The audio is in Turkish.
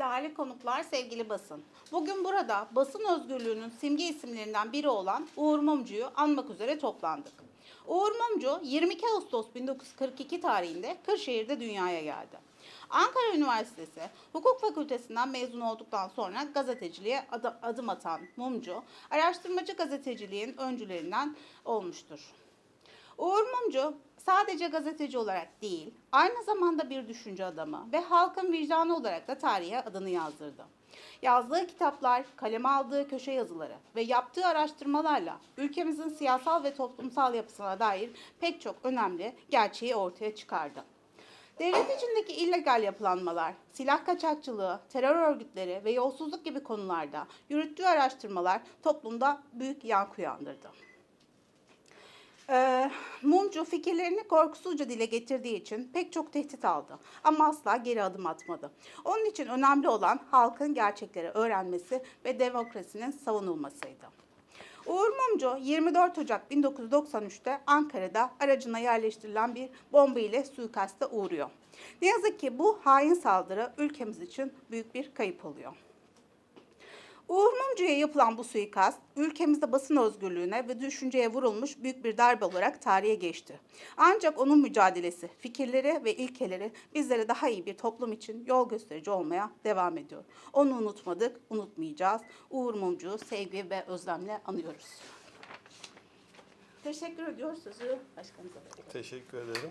Değerli konuklar, sevgili basın. Bugün burada basın özgürlüğünün simge isimlerinden biri olan Uğur Mumcu'yu anmak üzere toplandık. Uğur Mumcu 22 Ağustos 1942 tarihinde Kırşehir'de dünyaya geldi. Ankara Üniversitesi Hukuk Fakültesinden mezun olduktan sonra gazeteciliğe ad- adım atan Mumcu, araştırmacı gazeteciliğin öncülerinden olmuştur. Uğur Mumcu sadece gazeteci olarak değil, aynı zamanda bir düşünce adamı ve halkın vicdanı olarak da tarihe adını yazdırdı. Yazdığı kitaplar, kaleme aldığı köşe yazıları ve yaptığı araştırmalarla ülkemizin siyasal ve toplumsal yapısına dair pek çok önemli gerçeği ortaya çıkardı. Devlet içindeki illegal yapılanmalar, silah kaçakçılığı, terör örgütleri ve yolsuzluk gibi konularda yürüttüğü araştırmalar toplumda büyük yankı uyandırdı. Mumcu fikirlerini korkusuzca dile getirdiği için pek çok tehdit aldı ama asla geri adım atmadı. Onun için önemli olan halkın gerçekleri öğrenmesi ve demokrasinin savunulmasıydı. Uğur Mumcu 24 Ocak 1993'te Ankara'da aracına yerleştirilen bir bomba ile suikaste uğruyor. Ne yazık ki bu hain saldırı ülkemiz için büyük bir kayıp oluyor. Uğur Mumcu'ya yapılan bu suikast, ülkemizde basın özgürlüğüne ve düşünceye vurulmuş büyük bir darbe olarak tarihe geçti. Ancak onun mücadelesi, fikirleri ve ilkeleri bizlere daha iyi bir toplum için yol gösterici olmaya devam ediyor. Onu unutmadık, unutmayacağız. Uğur Mumcu'yu sevgi ve özlemle anıyoruz. Teşekkür ediyoruz. Sözü başkanımıza. Teşekkür ederim.